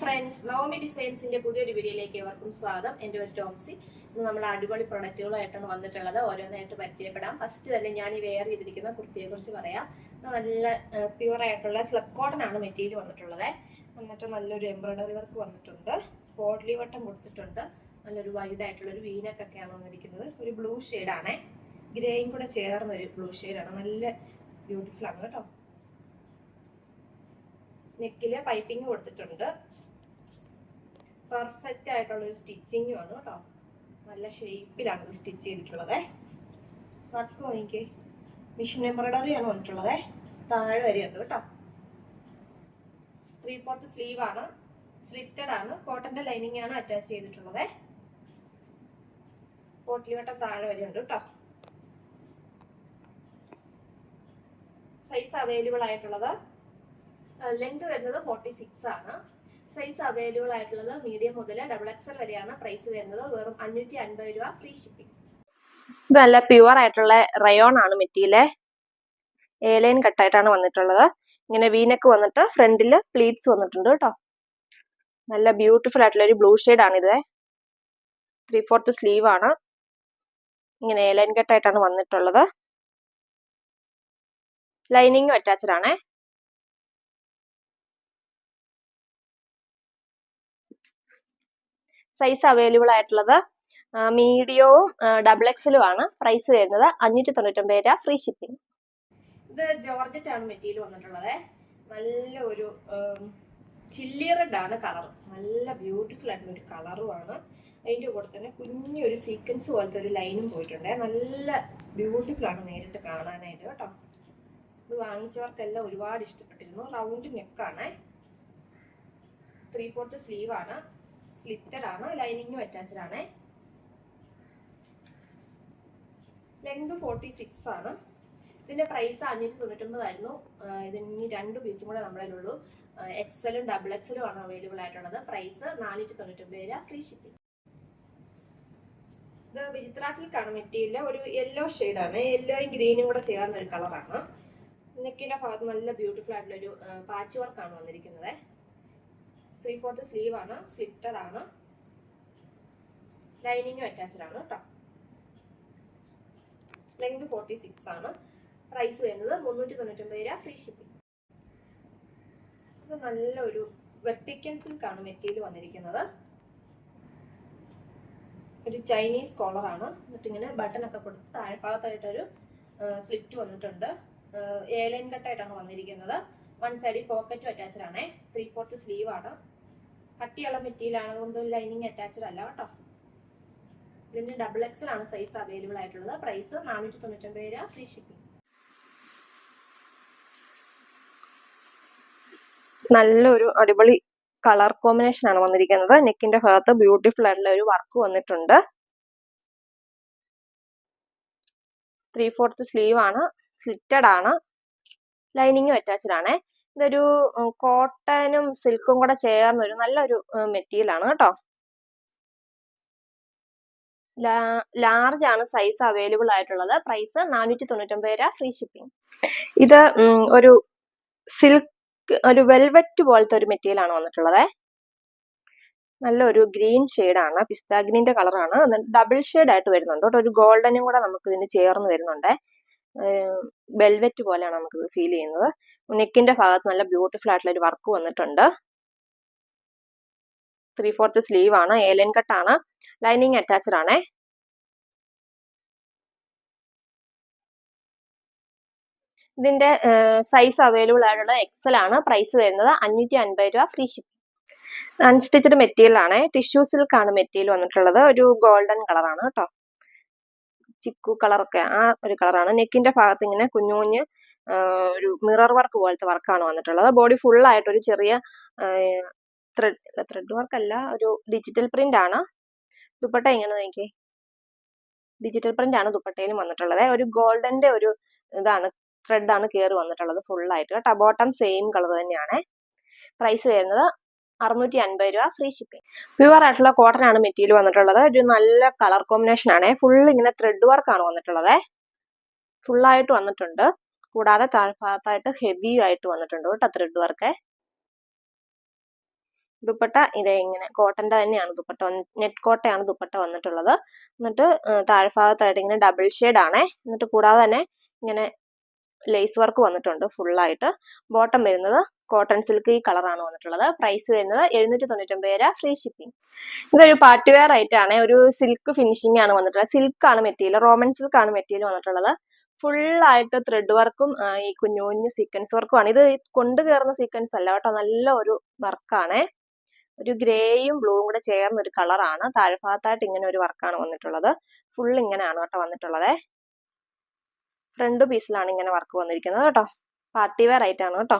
Friends Navami ഡിസൈൻസിന്റെ പുതിയൊരു വീഡിയോയിലേക്ക് ഏവർക്കും സ്വാഗതം. എന്റെ ഒരു ടോംസി. ഇന്ന് നമ്മൾ അടിപൊളി പ്രൊഡക്റ്റുകളായിട്ടാണ് വന്നിട്ടുള്ളത്. ഓരോന്നായിട്ട് പരിചയപ്പെടാം. ഫസ്റ്റ് തന്നെ ഞാൻ ഈ വെയർ ചെയ്തിരിക്കുന്ന കുർത്തിയെ കുറിച്ച് പറയാം നല്ല പ്യുവർ ആയിട്ടുള്ള സ്ലബ് കോട്ടൺ ആണ് മെറ്റീരിയൽ വന്നിട്ടുള്ളത്. എന്നിട്ട് നല്ലൊരു എംബ്രോയിഡറി വർക്ക് വന്നിട്ടുണ്ട്. പോഡ്ലി വട്ടം കൊടുത്തിട്ടുണ്ട്. നല്ലൊരു വൈഡ് ആയിട്ടുള്ള ഒരു വീനക്കൊക്കെയാണ് വന്നിരിക്കുന്നത്. ഒരു ബ്ലൂ ഷെയ്ഡാണ് ഗ്രേയും കൂടെ ചേർന്നൊരു ബ്ലൂ ഷെയ്ഡാണ് നല്ല ബ്യൂട്ടിഫുൾ ആണ് കേട്ടോ. നെക്കിൽ പൈപ്പിംഗ് കൊടുത്തിട്ടുണ്ട്. പെർഫെക്റ്റ് ആയിട്ടുള്ള ഒരു സ്റ്റിച്ചിങ്ങും ആണ് കേട്ടോ നല്ല ഷേപ്പിലാണ് ഇത് സ്റ്റിച്ച് ചെയ്തിട്ടുള്ളത്. വർക്ക് എനിക്ക് മിഷൻ എംബ്രോയിഡറി ആണ് വന്നിട്ടുള്ളത്. താഴെ വരെയുണ്ട് കേട്ടോ. ത്രീ ഫോർത്ത് സ്ലീവ് ആണ്. സ്ലിറ്റഡ് ആണ്. കോട്ടന്റെ ലൈനിങ് ആണ് അറ്റാച്ച് ചെയ്തിട്ടുള്ളത്. പോട്ടിലി വട്ടം താഴെ വരെയുണ്ട് കേട്ടോ സൈസ് അവൈലബിൾ ആയിട്ടുള്ളത്. ലെങ്ത് വരുന്നത് ഫോർട്ടി സിക്സ് ആണ്. സൈസ് അവൈലബിൾ ആയിട്ടുള്ളത് മീഡിയം മുതൽ ഡബിൾ എക്സൽ വരെയാണ് പ്രൈസ് വരുന്നത്. വെറും അഞ്ഞൂറ്റി അൻപത് രൂപ ഫ്രീ ഷിപ്പിംഗ് നല്ല പ്യുവർ ആയിട്ടുള്ള റയോൺ ആണ് മെറ്റീരിയൽ. ഏലൈൻ കട്ടായിട്ടാണ് വന്നിട്ടുള്ളത്. ഇങ്ങനെ വീനക്ക് വന്നിട്ട് ഫ്രണ്ടിൽ പ്ലീറ്റ്സ് വന്നിട്ടുണ്ട് കേട്ടോ. നല്ല ബ്യൂട്ടിഫുൾ ആയിട്ടുള്ള ഒരു ബ്ലൂ ഷെയ്ഡ് ആണ് ഇത്. ത്രീ ഫോർത്ത് സ്ലീവ് ആണ്. ഇങ്ങനെ ഏലൈൻ കട്ടായിട്ടാണ് വന്നിട്ടുള്ളത്. ലൈനിങ്ങും അറ്റാച്ച്ഡ് ആണ്. സൈസ് അവൈലബിൾ ആയിട്ടുള്ളത് മീഡിയവും ഡബിൾ എക്സലും ആണ് പ്രൈസ് വരുന്നത് അഞ്ഞൂറ്റി തൊണ്ണൂറ്റൊമ്പത് രൂപ ഫ്രീ ഷിപ്പിംഗ് ഇത് ജോർജറ്റ് ആണ് മെറ്റീരിയൽ വന്നിട്ടുള്ളത്. നല്ല ഒരു ചില്ലി റെഡ് ആണ് കളർ നല്ല ബ്യൂട്ടിഫുൾ ആയിട്ടുള്ള ഒരു കളറുമാണ് അതിന്റെ കൂടെ തന്നെ കുഞ്ഞൊരു സീക്വൻസ് പോലത്തെ ഒരു ലൈനും പോയിട്ടുണ്ട്. നല്ല ബ്യൂട്ടിഫുൾ ആണ് നേരിട്ട് കാണാനായിട്ട് കേട്ടോ. ഇത് വാങ്ങിച്ചവർക്കെല്ലാം ഒരുപാട് ഇഷ്ടപ്പെട്ടിരുന്നു. റൗണ്ട് നെക്കാണ് ത്രീ ഫോർത്ത് സ്ലീവ് ആണ്. സ്ലിറ്റഡ് ആണ്? ലൈനിങ്ങും അറ്റാച്ച്ഡ് ആണ്. ലെങ്ത് ഫോർട്ടി സിക്സ് ആണ്. ഇതിന്റെ പ്രൈസ് അഞ്ഞൂറ്റി തൊണ്ണൂറ്റൊമ്പതായിരുന്നു. ഇതിന് രണ്ട് പീസും കൂടെ നമ്മളതിലുള്ളൂ എക്സലും ഡബിൾ എക്സലും ആണ് അവൈലബിൾ ആയിട്ടുള്ളത്. പ്രൈസ് നാനൂറ്റി തൊണ്ണൂറ്റൊമ്പത് രൂപ ഫ്രീ ഷിപ്പിംഗ് ഇത് വിചിത്ര സിൽക്കാണ് മെറ്റീരിയൽ ഒരു യെല്ലോ ആണ്. യെല്ലോയും ഗ്രീനും കൂടെ ചേർന്ന ഒരു കളറാണ് നെക്കിന്റെ ഭാഗത്ത് നല്ല ബ്യൂട്ടിഫുൾ ആയിട്ടുള്ള ഒരു പാച്ച് വർക്കാണ് വന്നിരിക്കുന്നത്. ത്രീ ഫോർത്ത് സ്ലീവ് ആണ് സ്ലിറ്റഡ് ആണ്. ലൈനിങ്ങും അറ്റാച്ച്ഡ് ആണ് കേട്ടോ ലെങ്ത് ഫോർട്ടി സിക്സ് ആണ്. പ്രൈസ് വരുന്നത് മുന്നൂറ്റി തൊണ്ണൂറ്റൊമ്പത് രൂപ ഫ്രീ ഷിപ്പിംഗ് ഇത് നല്ലൊരു വെർട്ടിക്കൻ സിൽക്കാണ് മെറ്റീരിയൽ വന്നിരിക്കുന്നത്. ഒരു ചൈനീസ് കോളറാണ് എന്നിട്ട് ഇങ്ങനെ ബട്ടൺ ഒക്കെ കൊടുത്ത് താഴ്ഭാഗത്തായിട്ടൊരു സ്ലിറ്റ് വന്നിട്ടുണ്ട്. ഏലൈൻ കട്ടായിട്ടാണ് വന്നിരിക്കുന്നത്. വൺ സൈഡിൽ പോക്കറ്റും അറ്റാച്ച്ഡ് ആണേ. ത്രീ ഫോർത്ത് സ്ലീവ് ആണ്. കട്ടിയുള്ള മെറ്റീരിയൽ ആണ്. കൊണ്ട് ലൈനിങ് അറ്റാച്ച്ഡ് അല്ല കേട്ടോ. ഇതിന് ഡബിൾ എക്സൽ ആണ് സൈസ് അവൈലബിൾ ആയിട്ടുള്ളത്. പ്രൈസ് നാനൂറ്റി തൊണ്ണൂറ്റൊമ്പത് രൂപ ഫ്രീ ഷിപ്പിംഗ് നല്ലൊരു അടിപൊളി കളർ കോമ്പിനേഷൻ ആണ് വന്നിരിക്കുന്നത്. നെക്കിന്റെ ഭാഗത്ത് ബ്യൂട്ടിഫുൾ ആയിട്ടുള്ള ഒരു വർക്ക് വന്നിട്ടുണ്ട്. ത്രീ ഫോർത്ത് സ്ലീവ് ആണ്. സ്ലിറ്റഡ് ആണ്. ലൈനിങ്ങും അറ്റാച്ച്ഡ് ആണ് ഇതൊരു കോട്ടനും സിൽക്കും കൂടെ ചേർന്ന ഒരു നല്ലൊരു മെറ്റീരിയൽ ആണ് കേട്ടോ. ലാർജ് ആണ് സൈസ് അവൈലബിൾ ആയിട്ടുള്ളത്. പ്രൈസ് നാനൂറ്റി തൊണ്ണൂറ്റൊമ്പത് രൂപ ഫ്രീ ഷിപ്പിംഗ്. ഇത് ഒരു സിൽക്ക് ഒരു വെൽവെറ്റ് പോലത്തെ ഒരു മെറ്റീരിയൽ ആണ് വന്നിട്ടുള്ളത്. നല്ലൊരു ഗ്രീൻ ആണ് പിസ്ത കളറാണ് ഡബിൾ ഷെയ്ഡ് ആയിട്ട് വരുന്നുണ്ട് ഒരു ഗോൾഡനും കൂടെ നമുക്ക് ഇതിന് ചേർന്ന് വരുന്നുണ്ട്. വെൽവെറ്റ് പോലെയാണ് നമുക്ക് ഫീൽ ചെയ്യുന്നത്. നെക്കിന്റെ ഭാഗത്ത് നല്ല ബ്യൂട്ടിഫുൾ ആയിട്ടുള്ള ഒരു വർക്ക് വന്നിട്ടുണ്ട്. ത്രീ ഫോർത്ത് സ്ലീവ് ആണ് ഏലൻ കട്ടാണ് ലൈനിങ് അറ്റാച്ച്ഡ് ആണേ. ഇതിന്റെ സൈസ് അവൈലബിൾ ആയിട്ടുള്ള എക്സൽ ആണ്. പ്രൈസ് വരുന്നത് അഞ്ഞൂറ്റി അൻപത് രൂപ ഫ്രീ ഷിപ്പിംഗ് അൺസ്റ്റിച്ചഡ് മെറ്റീരിയൽ ആണ്. ടിഷ്യൂ സിൽക്ക് ആണ് മെറ്റീരിയൽ വന്നിട്ടുള്ളത്. ഒരു ഗോൾഡൻ കളറാണ് കേട്ടോ. ചിക്കു കളറൊക്കെ ആ ഒരു കളറാണ് നെക്കിന്റെ ഭാഗത്ത് ഇങ്ങനെ കുഞ്ഞു കുഞ്ഞ് ഒരു മിറർ വർക്ക് പോലത്തെ വർക്കാണ് വന്നിട്ടുള്ളത്. ബോഡി ഫുൾ ആയിട്ട് ഒരു ചെറിയ ത്രെഡ് ത്രെഡ് വർക്ക് അല്ല ഒരു ഡിജിറ്റൽ പ്രിന്റ് ആണ്. ദുപ്പട്ട എങ്ങനെ നോക്കിയേ? ഡിജിറ്റൽ പ്രിന്റ് ആണ് ദുപ്പട്ടയിലും വന്നിട്ടുള്ളത്. ഒരു ഗോൾഡന്റെ ഒരു ഇതാണ് ത്രെഡ് ആണ് കയറി വന്നിട്ടുള്ളത് ഫുൾ ആയിട്ട്. കേട്ടോ ബോട്ടം സെയിം കളർ തന്നെയാണ്. പ്രൈസ് വരുന്നത് അറുന്നൂറ്റി അൻപത് രൂപ ഫ്രീ ഷിപ്പിംഗ് പ്യുവർ ആയിട്ടുള്ള കോട്ടൺ ആണ് മെറ്റീരിയൽ വന്നിട്ടുള്ളത്. ഒരു നല്ല കളർ കോമ്പിനേഷൻ ആണ്. ഫുൾ ഇങ്ങനെ ത്രെഡ് വർക്ക് ആണ് വന്നിട്ടുള്ളത്. ഫുൾ ആയിട്ട് വന്നിട്ടുണ്ട്. കൂടാതെ താഴ്ഭാഗത്തായിട്ട് ഹെവി ആയിട്ട് വന്നിട്ടുണ്ട് കേട്ടോ ത്രെഡ് വർക്ക് ദുപ്പട്ട ഇതേ ഇങ്ങനെ കോട്ടന്റെ തന്നെയാണ് ദുപ്പട്ട നെറ്റ് കോട്ടയാണ് ദുപ്പട്ട വന്നിട്ടുള്ളത്. എന്നിട്ട് താഴ്ഭാഗത്തായിട്ട് ഇങ്ങനെ ഡബിൾ ഷെയ്ഡ് ആണ്. എന്നിട്ട് കൂടാതെ തന്നെ ഇങ്ങനെ ലേസ് വർക്ക് വന്നിട്ടുണ്ട് ഫുള്ളായിട്ട് ബോട്ടം വരുന്നത് കോട്ടൺ സിൽക്ക് ഈ കളറാണ് വന്നിട്ടുള്ളത്. പ്രൈസ് വരുന്നത് എഴുന്നൂറ്റി തൊണ്ണൂറ്റൊമ്പത് രൂപ ഫ്രീ ഷിപ്പിംഗ് ഇതൊരു പാർട്ടി വെയർ ആയിട്ടാണ് ഒരു സിൽക്ക് ഫിനിഷിംഗ് ആണ് വന്നിട്ടുള്ളത്. സിൽക്ക് ആണ് മെറ്റീരിയൽ റോമൻ സിൽക്ക് ആണ് മെറ്റീരിയൽ വന്നിട്ടുള്ളത്. ഫുൾ ആയിട്ട് ത്രെഡ് വർക്കും ഈ കുഞ്ഞു കുഞ്ഞു സീക്വൻസ് വർക്കും ആണ്. ഇത് കൊണ്ടു കയറുന്ന സീക്വൻസ് അല്ല കേട്ടോ. നല്ല ഒരു വർക്കാണ് ഒരു ഗ്രേയും ബ്ലൂവും കൂടെ ചേർന്ന ഒരു കളറാണ് താഴ്ഭാഗത്തായിട്ട് ഇങ്ങനെ ഒരു വർക്കാണ് വന്നിട്ടുള്ളത്. ഫുൾ ഇങ്ങനെയാണ് കേട്ടോ വന്നിട്ടുള്ളത്. ഫ്രണ്ട് പീസിലാണ് ഇങ്ങനെ വർക്ക് വന്നിരിക്കുന്നത് കേട്ടോ. പാർട്ടി വെയർ ആയിട്ടാണ് കേട്ടോ.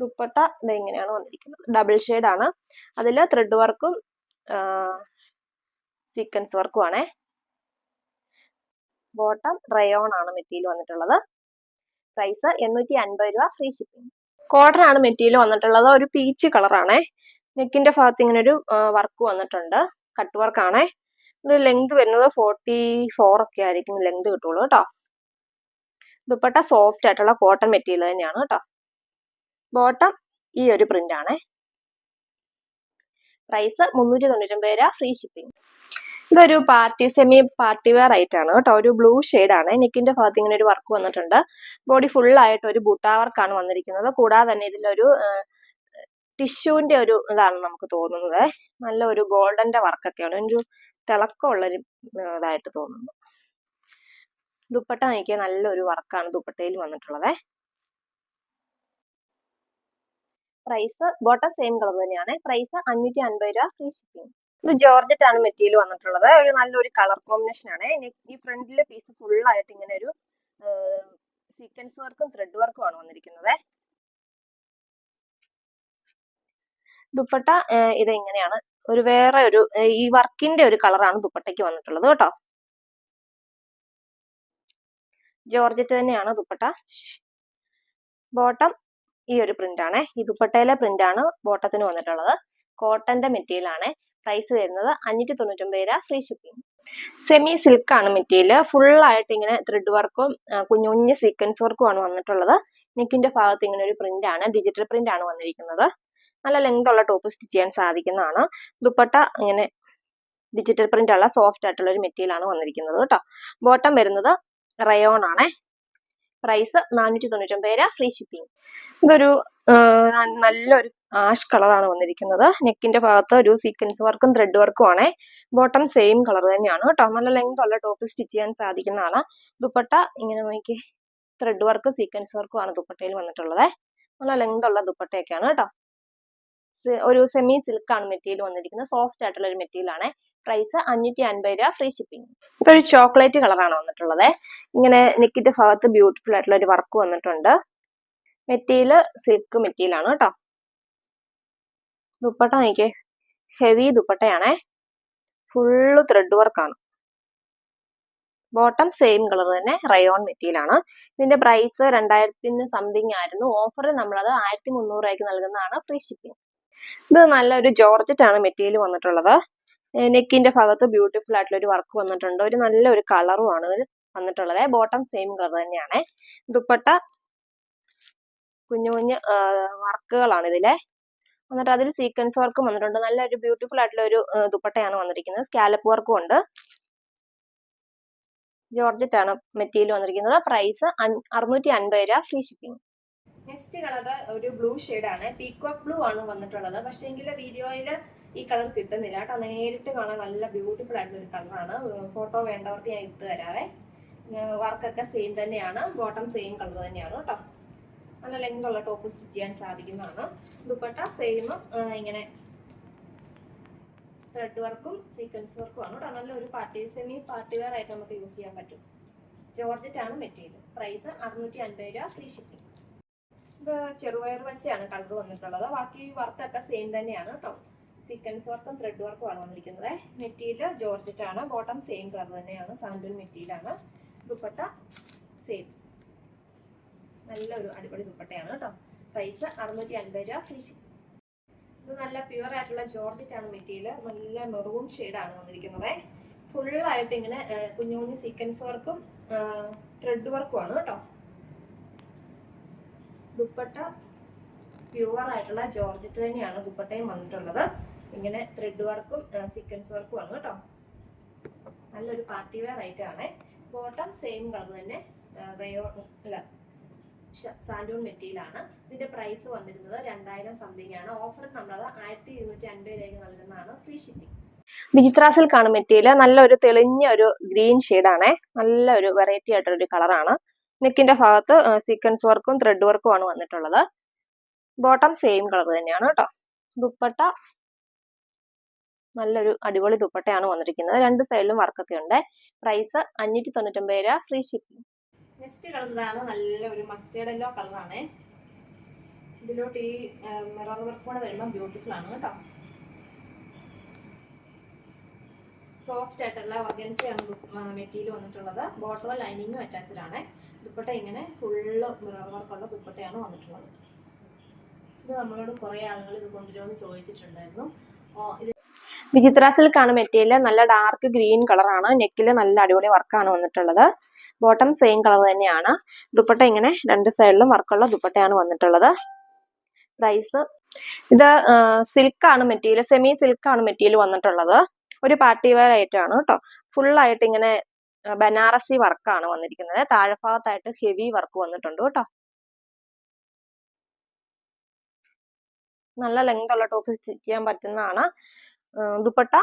ദുപ്പട്ട ഇത് ഇങ്ങനെയാണ് വന്നിരിക്കുന്നത്. ഡബിൾ ഷെയ്ഡ് ആണ്. അതിൽ ത്രെഡ് വർക്കും സീക്വൻസ് വർക്കും ആണേ. ബോട്ടം റയോൺ ആണ് മെറ്റീരിയൽ വന്നിട്ടുള്ളത്. പ്രൈസ് എണ്ണൂറ്റി അൻപത് രൂപ ഫ്രീ ഷിപ്പിംഗ് കോട്ടൺ ആണ് മെറ്റീരിയൽ വന്നിട്ടുള്ളത്. ഒരു പീച്ച് കളറാണേ നെക്കിന്റെ ഭാഗത്ത് ഇങ്ങനെ ഒരു വർക്ക് വന്നിട്ടുണ്ട്. കട്ട് വർക്ക് ആണേ. ഇത് ലെങ്ത് വരുന്നത് ഫോർട്ടി ഫോർ ഒക്കെ ആയിരിക്കും. ലെങ്ത് കിട്ടുള്ളൂ കേട്ടോ. ദുപ്പട്ട സോഫ്റ്റ് ആയിട്ടുള്ള കോട്ടൺ മെറ്റീരിയൽ തന്നെയാണ് കേട്ടോ. ബോട്ടം ഈ ഒരു പ്രിന്റ് ആണേ. പ്രൈസ് മുന്നൂറ്റി തൊണ്ണൂറ്റൊമ്പത് രൂപ ഫ്രീ ഷിപ്പിംഗ് ഇതൊരു പാർട്ടി സെമി പാർട്ടി വെയർ ആയിട്ടാണ് കേട്ടോ. ഒരു ബ്ലൂ ആണ്. നെക്കിന്റെ ഭാഗത്ത് ഇങ്ങനെ ഒരു വർക്ക് വന്നിട്ടുണ്ട്. ബോഡി ഫുൾ ആയിട്ട് ഒരു ബുട്ടാ വർക്കാണ് വന്നിരിക്കുന്നത്. കൂടാതെ തന്നെ ഇതിലൊരു ടിഷ്യൂവിന്റെ ഒരു ഇതാണ് നമുക്ക് തോന്നുന്നത്. നല്ല ഒരു ഗോൾഡന്റെ വർക്കൊക്കെയാണ് ഒരു തിളക്കമുള്ള ഒരു ഇതായിട്ട് തോന്നുന്നു. ദുപ്പട്ട നോക്കിയാൽ നല്ലൊരു വർക്കാണ് ദുപ്പട്ടയിൽ വന്നിട്ടുള്ളത്. പ്രൈസ് ബോട്ടം സെയിം കളർ തന്നെയാണ്. പ്രൈസ് അഞ്ഞൂറ്റി അൻപത് രൂപ ഫ്രീ ഷിപ്പിംഗ് ഇത് ജോർജറ്റ് ആണ് മെറ്റീരിയൽ വന്നിട്ടുള്ളത്. ഒരു നല്ലൊരു കളർ കോമ്പിനേഷൻ ആണ്. ഈ ഫ്രണ്ടിലെ പീസ് ഫുൾ ആയിട്ട് ഇങ്ങനെ ഒരു സീക്വൻസ് വർക്കും ത്രെഡ് വർക്കും ആണ് വന്നിരിക്കുന്നത്. ദുപ്പട്ട ഇത് ഇങ്ങനെയാണ് ഒരു വേറെ ഒരു ഈ വർക്കിന്റെ ഒരു കളറാണ് ദുപ്പട്ടയ്ക്ക് വന്നിട്ടുള്ളത് കേട്ടോ. ജോർജറ്റ് തന്നെയാണ് ദുപ്പട്ട. ബോട്ടം ഈ ഒരു പ്രിന്റ് ആണ്. ഈ ദുപ്പട്ടയിലെ പ്രിന്റ് ആണ് ബോട്ടത്തിന് വന്നിട്ടുള്ളത്. കോട്ടന്റെ മെറ്റീരിയൽ ആണ്. പ്രൈസ് വരുന്നത് അഞ്ഞൂറ്റി തൊണ്ണൂറ്റൊമ്പത് രൂപ ഫ്രീ ഷിപ്പിംഗ് സെമി സിൽക്ക് ആണ് മെറ്റീരിയൽ ഫുൾ ആയിട്ട് ഇങ്ങനെ ത്രെഡ് വർക്കും കുഞ്ഞു കുഞ്ഞു സീക്വൻസ് വർക്കും ആണ് വന്നിട്ടുള്ളത്. നെക്കിന്റെ ഭാഗത്ത് ഇങ്ങനെ ഒരു പ്രിന്റ് ആണ് ഡിജിറ്റൽ പ്രിന്റ് ആണ് വന്നിരിക്കുന്നത്. നല്ല ലെങ്ത് ഉള്ള ടോപ്പ് സ്റ്റിച്ച് ചെയ്യാൻ സാധിക്കുന്നതാണ്. ദുപ്പട്ട ഇങ്ങനെ ഡിജിറ്റൽ പ്രിന്റ് ഉള്ള സോഫ്റ്റ് ആയിട്ടുള്ള ഒരു മെറ്റീരിയൽ ആണ് വന്നിരിക്കുന്നത് കേട്ടോ. ബോട്ടം വരുന്നത് റയോൺ ആണ്. പ്രൈസ് നാനൂറ്റി തൊണ്ണൂറ്റൊമ്പത് രൂപ ഫ്രീ ഷിപ്പിംഗ് ഇതൊരു നല്ലൊരു ആഷ് കളറാണ് വന്നിരിക്കുന്നത്. നെക്കിന്റെ ഭാഗത്ത് ഒരു സീക്വൻസ് വർക്കും ത്രെഡ് വർക്കും ആണ്. ബോട്ടം സെയിം കളർ തന്നെയാണ് കേട്ടോ. നല്ല ലെങ്ത് ഉള്ള ടോപ്പ് സ്റ്റിച്ച് ചെയ്യാൻ സാധിക്കുന്നതാണ് ദുപ്പട്ട ഇങ്ങനെ നോക്കി ത്രെഡ് വർക്ക് സീക്വൻസ് വർക്കും ആണ് ദുപ്പട്ടയിൽ വന്നിട്ടുള്ളത്. നല്ല ലെങ്ത് ഉള്ള ദുപ്പട്ടയൊക്കെയാണ് കേട്ടോ. ഒരു സെമി സിൽക്ക് ആണ് മെറ്റീരിയൽ വന്നിരിക്കുന്നത്. സോഫ്റ്റ് ആയിട്ടുള്ള ഒരു മെറ്റീരിയൽ ആണ്. പ്രൈസ് അഞ്ഞൂറ്റി അൻപത് രൂപ ഫ്രീ ഷിപ്പിംഗ് ഇപ്പൊ ഒരു ചോക്ലേറ്റ് കളറാണ് വന്നിട്ടുള്ളത്. ഇങ്ങനെ നെക്കിന്റെ ഭാഗത്ത് ബ്യൂട്ടിഫുൾ ആയിട്ടുള്ള ഒരു വർക്ക് വന്നിട്ടുണ്ട്. മെറ്റീരിയൽ സിൽക്ക് മെറ്റീരിയൽ ആണ് കേട്ടോ. ദുപ്പട്ട നോക്കിയേ. ഹെവി ദുപ്പട്ടയാണേ. ഫുള്ള് ത്രെഡ് വർക്കാണ് ബോട്ടം സെയിം കളർ തന്നെ റയോൺ മെറ്റീരിയൽ ആണ് ഇതിന്റെ പ്രൈസ് രണ്ടായിരത്തിന് സംതിങ് ആയിരുന്നു. ഓഫറിൽ നമ്മളത് ആയിരത്തി മുന്നൂറ് രൂപയ്ക്ക് നൽകുന്നതാണ് ഫ്രീ ഷിപ്പിംഗ് ഇത് നല്ലൊരു ജോർജറ്റ് ആണ് മെറ്റീരിയൽ വന്നിട്ടുള്ളത്. നെക്കിന്റെ ഭാഗത്ത് ബ്യൂട്ടിഫുൾ ആയിട്ടുള്ള ഒരു വർക്ക് വന്നിട്ടുണ്ട്. ഒരു നല്ലൊരു കളറും ആണ് വന്നിട്ടുള്ളത്. ബോട്ടം സെയിം കളർ തന്നെയാണ്. ദുപ്പട്ട കുഞ്ഞു കുഞ്ഞു വർക്കുകളാണ് ഇതിലെ. എന്നിട്ട് അതിൽ സീക്വൻസ് വർക്കും വന്നിട്ടുണ്ട്. നല്ല ഒരു ബ്യൂട്ടിഫുൾ ആയിട്ടുള്ള ഒരു ദുപ്പട്ടയാണ് വന്നിരിക്കുന്നത്. സ്കാലപ്പ് വർക്കും ഉണ്ട്. ജോർജറ്റ് ആണ് മെറ്റീരിയൽ വന്നിരിക്കുന്നത്. പ്രൈസ് അറുന്നൂറ്റി അൻപത് രൂപ ഫ്രീ ഷിപ്പിംഗ് നെക്സ്റ്റ് കളർ ഒരു ബ്ലൂ ആണ്. പീക്കോക്ക് ബ്ലൂ ആണ് വന്നിട്ടുള്ളത്. പക്ഷേ എങ്കിൽ വീഡിയോയിൽ ഈ കളർ കിട്ടുന്നില്ല. കേട്ടോ നേരിട്ട് കാണാൻ നല്ല ബ്യൂട്ടിഫുൾ ആയിട്ടുള്ള ഒരു കളറാണ് ഫോട്ടോ വേണ്ടവർക്ക് ഞാൻ ഇട്ട് തരാവേ. വർക്കൊക്കെ സെയിം തന്നെയാണ്. ബോട്ടം സെയിം കളർ തന്നെയാണ് കേട്ടോ. നല്ല ലെങ്ത് ഉള്ള ടോപ്പ് സ്റ്റിച്ച് ചെയ്യാൻ സാധിക്കുന്നതാണ്. ദുപ്പട്ട സെയിം ഇങ്ങനെ ത്രെഡ് വർക്കും സീക്വൻസ് വർക്കും ആണ് കേട്ടോ നല്ലൊരു പാർട്ടി സെമി പാർട്ടി വെയർ ആയിട്ട് നമുക്ക് യൂസ് ചെയ്യാൻ പറ്റും. ജോർജറ്റ് ആണ് മെറ്റീരിയൽ. പ്രൈസ് അറുന്നൂറ്റി അൻപത് രൂപ ഫ്രീ ഷിപ്പിംഗ് ഇത് ചെറുപയർ വെച്ചാണ് കളർ വന്നിട്ടുള്ളത്. ബാക്കി വർക്കൊക്കെ സെയിം തന്നെയാണ് കേട്ടോ സീക്വൻസ് വർക്കും ത്രെഡ് വർക്കും ആണ് വന്നിരിക്കുന്നത്. മെറ്റീരിയൽ ജോർജറ്റ് ആണ്. ബോട്ടം സെയിം കളർ തന്നെയാണ്. സാൻഡൽ മെറ്റീരിയൽ ആണ്. ദുപ്പട്ട സെയിം നല്ലൊരു അടിപൊളി ദുപ്പട്ടയാണ് കേട്ടോ. പ്രൈസ് അറുന്നൂറ്റി അൻപത് രൂപ ഫ്രീ ഷിപ്പിംഗ് ഇത് നല്ല പ്യുവർ ആയിട്ടുള്ള ജോർജറ്റ് ആണ് മെറ്റീരിയൽ. നല്ല മെറൂൺ ആണ് വന്നിരിക്കുന്നത്. ഫുള്ളായിട്ട് ഇങ്ങനെ കുഞ്ഞു കുഞ്ഞു സീക്വൻസ് വർക്കും ത്രെഡ് വർക്കും ആണ് കേട്ടോ. ദുപ്പട്ട പ്യുവർ ആയിട്ടുള്ള ജോർജറ്റ് തന്നെയാണ് ദുപ്പട്ടയും വന്നിട്ടുള്ളത്. ഇങ്ങനെ ത്രെഡ് വർക്കും സീക്വൻസ് വർക്കും ആണ് കേട്ടോ. നല്ലൊരു പാർട്ടി വെയർ ആയിട്ടാണ് ബോട്ടം സെയിം കളർ തന്നെ റയോ അല്ല സാൻഡൂൺ മെറ്റീരിയൽ ആണ്. ഇതിന്റെ പ്രൈസ് വന്നിരുന്നത് രണ്ടായിരം സംതിങ് ആണ്. ഓഫർ നമ്മളത് ആയിരത്തി ഇരുന്നൂറ്റി അൻപത് രൂപയ്ക്ക് നൽകുന്നതാണ്. ഫ്രീ ഷിപ്പിംഗ് വിചിത്ര സിൽക്കാണ് മെറ്റീരിയൽ നല്ലൊരു തെളിഞ്ഞ ഒരു ഗ്രീൻ ഷെയ്ഡാണേ നല്ല ഒരു വെറൈറ്റി ആയിട്ടുള്ള ഒരു കളറാണ് നെക്കിന്റെ ഭാഗത്ത് സീക്വൻസ് വർക്കും ത്രെഡ് വർക്കും ആണ് വന്നിട്ടുള്ളത്. ബോട്ടം സെയിം കളർ തന്നെയാണ് കേട്ടോ. ദുപ്പട്ട നല്ലൊരു അടിപൊളി ദുപ്പട്ടയാണ് വന്നിരിക്കുന്നത്. രണ്ട് സൈഡിലും വർക്കൊക്കെ ഉണ്ട്. പ്രൈസ് അഞ്ഞൂറ്റി തൊണ്ണൂറ്റൊമ്പത് രൂപ. ഫ്രീ ഷിപ്പിംഗ് നെക്സ്റ്റ് കളർ ഇതാണ് നല്ല ഒരു മസ്റ്റേർഡ് യെല്ലോ കളറാണ്. ഇതിലോട്ട് ഈ മിറർ വർക്ക് കൂടെ വരുമ്പോൾ ബ്യൂട്ടിഫുൾ ആണ് കേട്ടോ. സോഫ്റ്റ് ആയിട്ടുള്ള ഓർഗൻസിയാണ് മെറ്റീരിയൽ വന്നിട്ടുള്ളത്. ബോട്ടോ ലൈനിങ്ങും അറ്റാച്ച്ഡ് ആണ്. ദുപ്പട്ട ഇങ്ങനെ ഫുള്ള് മിറർ വർക്കുള്ള ദുപ്പട്ടയാണ് വന്നിട്ടുള്ളത്. ഇത് നമ്മളോട് കുറേ ആളുകൾ ഇത് കൊണ്ടുവരുമെന്ന് ചോദിച്ചിട്ടുണ്ടായിരുന്നു. ഇത് വിചിത്ര സിൽക്കാണ് മെറ്റീരിയൽ നല്ല ഡാർക്ക് ഗ്രീൻ കളറാണ് നെക്കിൽ നല്ല അടിപൊളി വർക്കാണ് വന്നിട്ടുള്ളത്. ബോട്ടം സെയിം കളർ തന്നെയാണ്. ദുപ്പട്ട ഇങ്ങനെ രണ്ട് സൈഡിലും വർക്കുള്ള ദുപ്പട്ടയാണ് വന്നിട്ടുള്ളത്. പ്രൈസ് ഇത് സിൽക്കാണ് മെറ്റീരിയൽ സെമി സിൽക്കാണ് മെറ്റീരിയൽ വന്നിട്ടുള്ളത്. ഒരു പാർട്ടി വെയർ ആയിട്ടാണ് കേട്ടോ ഫുൾ ആയിട്ട് ഇങ്ങനെ ബനാറസി വർക്കാണ് വന്നിരിക്കുന്നത്. താഴെഭാഗത്തായിട്ട് ഹെവി വർക്ക് വന്നിട്ടുണ്ട് കേട്ടോ നല്ല ലെങ്ത് ഉള്ള ടോപ്പ് സ്റ്റിച്ച് ചെയ്യാൻ പറ്റുന്നതാണ്. ദുപ്പട്ട?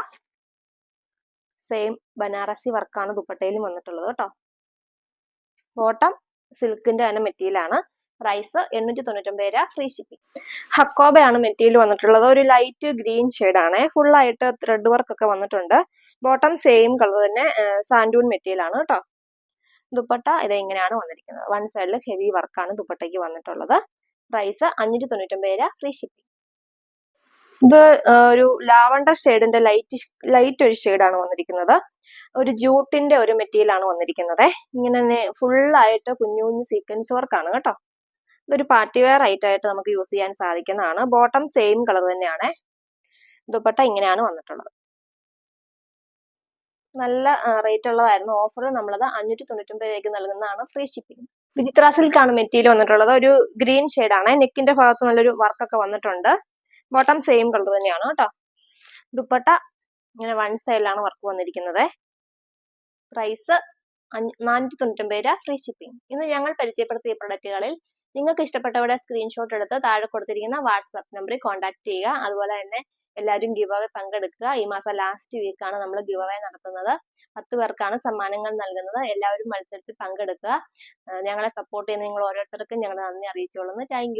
സെയിം ബനാറസി വർക്കാണ് ദുപ്പട്ടയിലും വന്നിട്ടുള്ളത് കേട്ടോ. ബോട്ടം സിൽക്കിന്റെ തന്നെ മെറ്റീരിയലാണ് പ്രൈസ് എണ്ണൂറ്റി തൊണ്ണൂറ്റൊമ്പത് രൂപ ഫ്രീ ഷിപ്പിംഗ് ഹക്കോബയാണ് മെറ്റീരിയൽ വന്നിട്ടുള്ളത്. ഒരു ലൈറ്റ് ഗ്രീൻ ആണ്. ഫുള്ളായിട്ട് ത്രെഡ് വർക്ക് ഒക്കെ വന്നിട്ടുണ്ട്. ബോട്ടം സെയിം കളർ തന്നെ സാൻഡൂൺ മെറ്റീരിയൽ ആണ് കേട്ടോ. ദുപ്പട്ട ഇത് ഇങ്ങനെയാണ് വന്നിരിക്കുന്നത്. വൺ സൈഡിൽ ഹെവി വർക്കാണ് ദുപ്പട്ടയ്ക്ക് വന്നിട്ടുള്ളത്. പ്രൈസ് അഞ്ഞൂറ്റി തൊണ്ണൂറ്റൊമ്പത് രൂപ ഫ്രീ ഷിപ്പിംഗ് ഇത് ഒരു ലാവണ്ടർ ഷെയ്ഡിന്റെ ലൈറ്റ് ലൈറ്റ് ഒരു ഷെയ്ഡാണ് വന്നിരിക്കുന്നത്. ഒരു ജൂട്ടിന്റെ ഒരു മെറ്റീരിയൽ ആണ് വന്നിരിക്കുന്നത്. ഇങ്ങനെ ഫുൾ ആയിട്ട് കുഞ്ഞു കുഞ്ഞു സീക്വൻസ് വർക്കാണ് കേട്ടോ. ഇതൊരു പാർട്ടി വെയർ ആയിട്ട് നമുക്ക് യൂസ് ചെയ്യാൻ സാധിക്കുന്നതാണ്. ബോട്ടം സെയിം കളർ തന്നെയാണ്. ദുപ്പട്ട ഇങ്ങനെയാണ് വന്നിട്ടുള്ളത്. നല്ല റേറ്റ് ഉള്ളതായിരുന്നു ഓഫർ നമ്മളത് അഞ്ഞൂറ്റി തൊണ്ണൂറ്റൊമ്പത് രൂപയ്ക്ക് നൽകുന്നതാണ് ഫ്രീ ഷിപ്പിംഗ്. വിചിത്ര സിൽക്കാണ് മെറ്റീരിയൽ വന്നിട്ടുള്ളത്. ഒരു ഗ്രീൻ ആണ് നെക്കിന്റെ ഭാഗത്ത് നല്ലൊരു വർക്കൊക്കെ വന്നിട്ടുണ്ട്. ബോട്ടം സെയിം കളർ തന്നെയാണ് കേട്ടോ. ദുപ്പട്ട ഇങ്ങനെ വൺ സൈഡിലാണ് വർക്ക് വന്നിരിക്കുന്നത്. പ്രൈസ് നാനൂറ്റി തൊണ്ണൂറ്റൊമ്പത് രൂപ ഫ്രീ ഷിപ്പിംഗ് ഇന്ന് ഞങ്ങൾ പരിചയപ്പെടുത്തിയ പ്രൊഡക്റ്റുകളിൽ നിങ്ങൾക്ക് ഇഷ്ടപ്പെട്ടവരുടെ സ്ക്രീൻഷോട്ട് എടുത്ത് താഴെ കൊടുത്തിരിക്കുന്ന വാട്സാപ്പ് നമ്പറിൽ കോൺടാക്ട് ചെയ്യുക. അതുപോലെ തന്നെ എല്ലാവരും ഗിവ് അവേ പങ്കെടുക്കുക. ഈ മാസം ലാസ്റ്റ് വീക്കാണ് നമ്മൾ ഗിവ് അവേ നടത്തുന്നത്. പത്ത് പേർക്കാണ് സമ്മാനങ്ങൾ നൽകുന്നത്. എല്ലാവരും മത്സരത്തിൽ പങ്കെടുക്കുക. ഞങ്ങളെ സപ്പോർട്ട് ചെയ്യുന്ന നിങ്ങൾ ഓരോരുത്തർക്കും ഞങ്ങൾ നന്ദി അറിയിച്ചോളുന്നു താങ്ക്